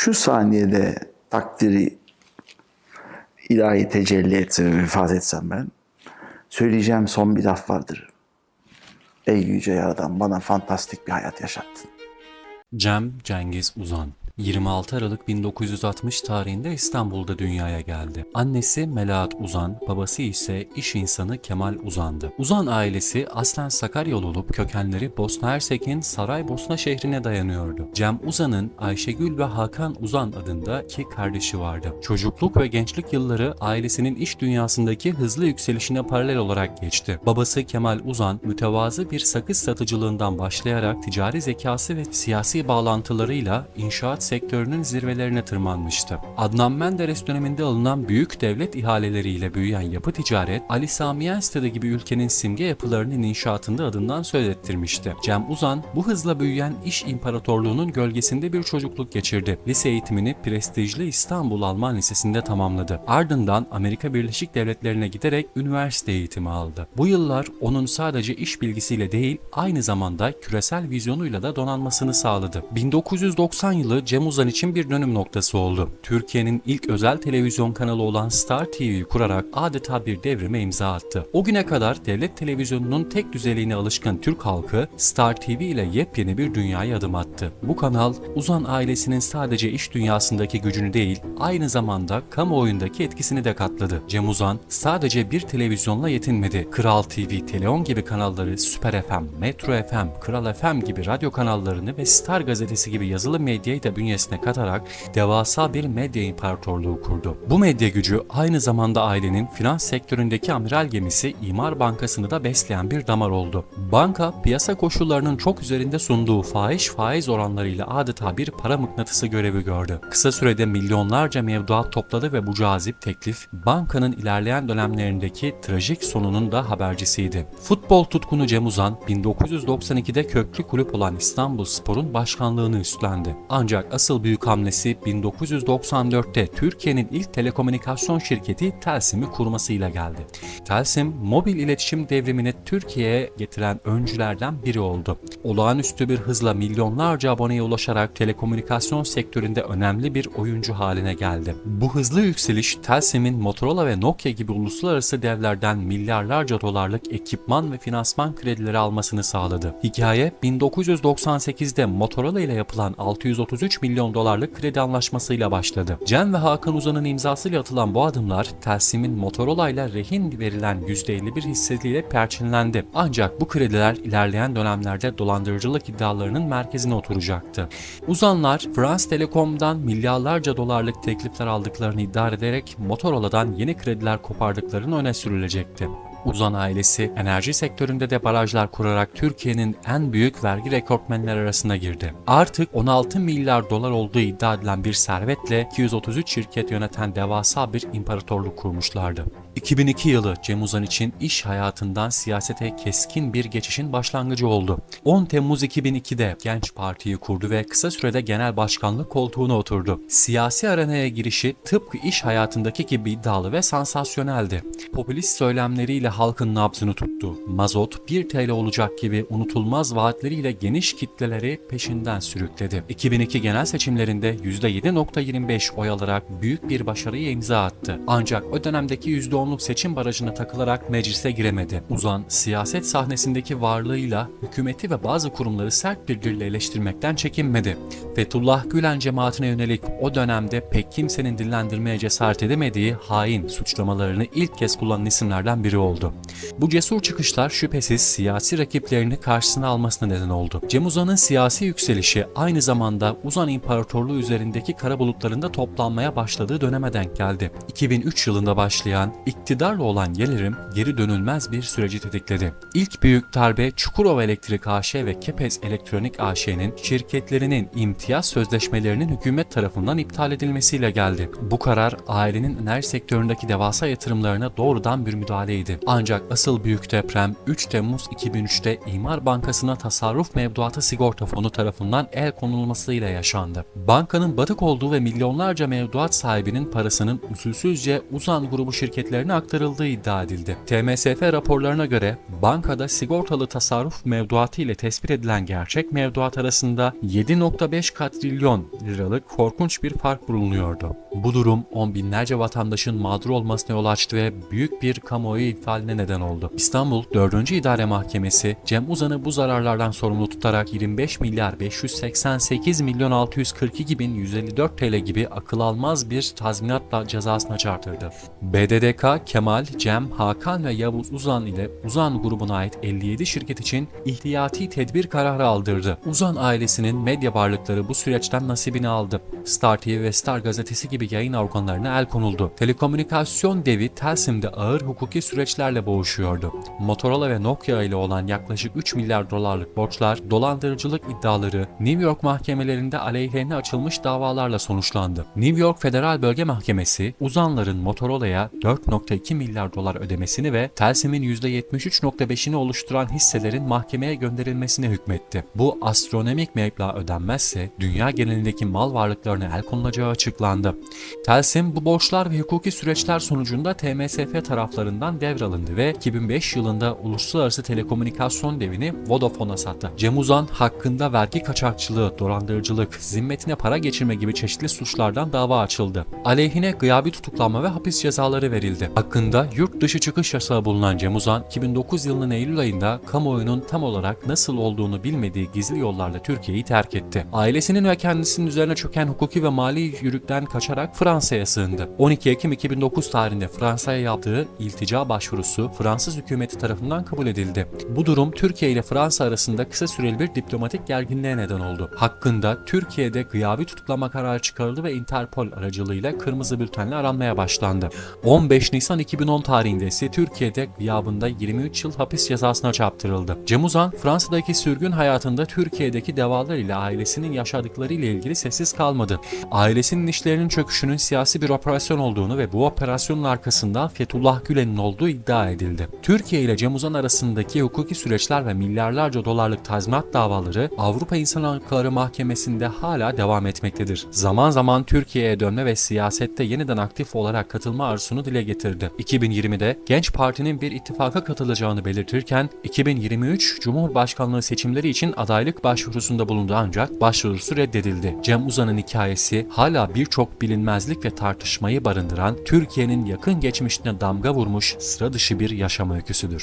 şu saniyede takdiri ilahi tecelli etse ve vefat etsem ben, söyleyeceğim son bir laf vardır. Ey yüce yaradan bana fantastik bir hayat yaşattın. Cem Cengiz Uzan 26 Aralık 1960 tarihinde İstanbul'da dünyaya geldi. Annesi Melahat Uzan, babası ise iş insanı Kemal Uzan'dı. Uzan ailesi aslen Sakaryalı olup kökenleri Bosna Hersek'in Saraybosna şehrine dayanıyordu. Cem Uzan'ın Ayşegül ve Hakan Uzan adında iki kardeşi vardı. Çocukluk ve gençlik yılları ailesinin iş dünyasındaki hızlı yükselişine paralel olarak geçti. Babası Kemal Uzan mütevazı bir sakız satıcılığından başlayarak ticari zekası ve siyasi bağlantılarıyla inşaat sektörünün zirvelerine tırmanmıştı. Adnan Menderes döneminde alınan büyük devlet ihaleleriyle büyüyen yapı ticaret, Ali Sami Yenstede gibi ülkenin simge yapılarının inşaatında adından söz ettirmişti. Cem Uzan, bu hızla büyüyen iş imparatorluğunun gölgesinde bir çocukluk geçirdi. Lise eğitimini prestijli İstanbul Alman Lisesi'nde tamamladı. Ardından Amerika Birleşik Devletleri'ne giderek üniversite eğitimi aldı. Bu yıllar onun sadece iş bilgisiyle değil, aynı zamanda küresel vizyonuyla da donanmasını sağladı. 1990 yılı Cem Uzan için bir dönüm noktası oldu. Türkiye'nin ilk özel televizyon kanalı olan Star TV'yi kurarak adeta bir devrime imza attı. O güne kadar devlet televizyonunun tek düzeliğine alışkın Türk halkı Star TV ile yepyeni bir dünyaya adım attı. Bu kanal Uzan ailesinin sadece iş dünyasındaki gücünü değil, aynı zamanda kamuoyundaki etkisini de katladı. Cem Uzan sadece bir televizyonla yetinmedi. Kral TV, Teleon gibi kanalları, Süper FM, Metro FM, Kral FM gibi radyo kanallarını ve Star gazetesi gibi yazılı medyayı da bünyesine katarak devasa bir medya imparatorluğu kurdu. Bu medya gücü aynı zamanda ailenin finans sektöründeki amiral gemisi İmar Bankası'nı da besleyen bir damar oldu. Banka piyasa koşullarının çok üzerinde sunduğu fahiş faiz oranlarıyla adeta bir para mıknatısı görevi gördü. Kısa sürede milyonlarca mevduat topladı ve bu cazip teklif bankanın ilerleyen dönemlerindeki trajik sonunun da habercisiydi. Futbol tutkunu Cem Uzan 1992'de köklü kulüp olan İstanbul Spor'un başkanlığını üstlendi. Ancak asıl büyük hamlesi 1994'te Türkiye'nin ilk telekomünikasyon şirketi Telsim'i kurmasıyla geldi. Telsim, mobil iletişim devrimini Türkiye'ye getiren öncülerden biri oldu. Olağanüstü bir hızla milyonlarca aboneye ulaşarak telekomünikasyon sektöründe önemli bir oyuncu haline geldi. Bu hızlı yükseliş Telsim'in Motorola ve Nokia gibi uluslararası devlerden milyarlarca dolarlık ekipman ve finansman kredileri almasını sağladı. Hikaye 1998'de Motorola ile yapılan 633 milyon dolarlık kredi anlaşmasıyla başladı. Cem ve Hakan Uzan'ın imzasıyla atılan bu adımlar Telsim'in Motorola ile rehin verilen %51 hissesiyle perçinlendi. Ancak bu krediler ilerleyen dönemlerde dolandırıcılık iddialarının merkezine oturacaktı. Uzanlar France Telekom'dan milyarlarca dolarlık teklifler aldıklarını iddia ederek Motorola'dan yeni krediler kopardıklarını öne sürülecekti. Uzan ailesi enerji sektöründe de barajlar kurarak Türkiye'nin en büyük vergi rekortmenler arasına girdi. Artık 16 milyar dolar olduğu iddia edilen bir servetle 233 şirket yöneten devasa bir imparatorluk kurmuşlardı. 2002 yılı Cem Uzan için iş hayatından siyasete keskin bir geçişin başlangıcı oldu. 10 Temmuz 2002'de Genç Parti'yi kurdu ve kısa sürede genel başkanlık koltuğuna oturdu. Siyasi arenaya girişi tıpkı iş hayatındaki gibi iddialı ve sansasyoneldi. Popülist söylemleriyle halkın nabzını tuttu. Mazot 1 TL olacak gibi unutulmaz vaatleriyle geniş kitleleri peşinden sürükledi. 2002 genel seçimlerinde %7.25 oy alarak büyük bir başarıya imza attı. Ancak o dönemdeki %10'luk seçim barajına takılarak meclise giremedi. Uzan, siyaset sahnesindeki varlığıyla hükümeti ve bazı kurumları sert bir dille eleştirmekten çekinmedi. Fethullah Gülen cemaatine yönelik o dönemde pek kimsenin dillendirmeye cesaret edemediği hain suçlamalarını ilk kez kullanan isimlerden biri oldu. Bu cesur çıkışlar şüphesiz siyasi rakiplerini karşısına almasına neden oldu. Cem Uzan'ın siyasi yükselişi aynı zamanda Uzan İmparatorluğu üzerindeki kara bulutlarında toplanmaya başladığı döneme denk geldi. 2003 yılında başlayan iktidarla olan gelirim geri dönülmez bir süreci tetikledi. İlk büyük darbe Çukurova Elektrik AŞ ve Kepez Elektronik AŞ'nin şirketlerinin imtiyaz sözleşmelerinin hükümet tarafından iptal edilmesiyle geldi. Bu karar ailenin enerji sektöründeki devasa yatırımlarına doğrudan bir müdahaleydi. Ancak asıl büyük deprem 3 Temmuz 2003'te İmar Bankası'na tasarruf mevduatı sigorta fonu tarafından el konulmasıyla yaşandı. Bankanın batık olduğu ve milyonlarca mevduat sahibinin parasının usulsüzce Uzan grubu şirketlerine aktarıldığı iddia edildi. TMSF raporlarına göre bankada sigortalı tasarruf mevduatı ile tespit edilen gerçek mevduat arasında 7.5 katrilyon liralık korkunç bir fark bulunuyordu. Bu durum on binlerce vatandaşın mağdur olmasına yol açtı ve büyük bir kamuoyu infialine neden oldu. İstanbul 4. İdare Mahkemesi Cem Uzan'ı bu zararlardan sorumlu tutarak 25 milyar 588 milyon 642 bin 154 TL gibi akıl almaz bir tazminatla cezasına çarptırdı. BDDK, Kemal, Cem, Hakan ve Yavuz Uzan ile Uzan grubuna ait 57 şirket için ihtiyati tedbir kararı aldırdı. Uzan ailesinin medya varlıkları bu süreçten nasibini aldı. Star TV ve Star gazetesi gibi yayın organlarına el konuldu. Telekomünikasyon devi Telsim'de ağır hukuki süreçlerle boğuşuyordu. Motorola ve Nokia ile olan yaklaşık 3 milyar dolarlık borçlar, dolandırıcılık iddiaları New York mahkemelerinde aleyhlerine açılmış davalarla sonuçlandı. New York Federal Bölge Mahkemesi, uzanların Motorola'ya 4.2 milyar dolar ödemesini ve Telsim'in %73.5'ini oluşturan hisselerin mahkemeye gönderilmesine hükmetti. Bu astronomik meblağ ödenmezse dünya genelindeki mal varlıklarına el konulacağı açıklandı. Telsim bu borçlar ve hukuki süreçler sonucunda TMSF taraflarından devralındı ve 2005 yılında uluslararası telekomünikasyon devini Vodafone'a sattı. Cem Uzan hakkında vergi kaçakçılığı, dolandırıcılık, zimmetine para geçirme gibi çeşitli suçlardan dava açıldı. Aleyhine gıyabi tutuklanma ve hapis cezaları verildi. Hakkında yurt dışı çıkış yasağı bulunan Cem Uzan, 2009 yılının Eylül ayında kamuoyunun tam olarak nasıl olduğunu bilmediği gizli yollarla Türkiye'yi terk etti. Ailesinin ve kendisinin üzerine çöken hukuki ve mali yürükten kaçarak Fransa'ya sığındı. 12 Ekim 2009 tarihinde Fransa'ya yaptığı iltica başvurusu Fransız hükümeti tarafından kabul edildi. Bu durum Türkiye ile Fransa arasında kısa süreli bir diplomatik gerginliğe neden oldu. Hakkında Türkiye'de gıyabi tutuklama kararı çıkarıldı ve Interpol aracılığıyla kırmızı bültenle aranmaya başlandı. 15 Nisan 2010 tarihinde ise Türkiye'de gıyabında 23 yıl hapis cezasına çarptırıldı. Cem Uzan, Fransa'daki sürgün hayatında Türkiye'deki devalar ile ailesinin yaşadıkları ile ilgili sessiz kalmadı. Ailesinin işlerinin çöküşünün siyasi bir operasyon olduğunu ve bu operasyonun arkasında Fethullah Gülen'in olduğu edildi. Türkiye ile Cem Uzan arasındaki hukuki süreçler ve milyarlarca dolarlık tazminat davaları Avrupa İnsan Hakları Mahkemesi'nde hala devam etmektedir. Zaman zaman Türkiye'ye dönme ve siyasette yeniden aktif olarak katılma arzusunu dile getirdi. 2020'de Genç Parti'nin bir ittifaka katılacağını belirtirken 2023 Cumhurbaşkanlığı seçimleri için adaylık başvurusunda bulundu ancak başvurusu reddedildi. Cem Uzan'ın hikayesi hala birçok bilinmezlik ve tartışmayı barındıran Türkiye'nin yakın geçmişine damga vurmuş sıra dışı bir yaşam öyküsüdür.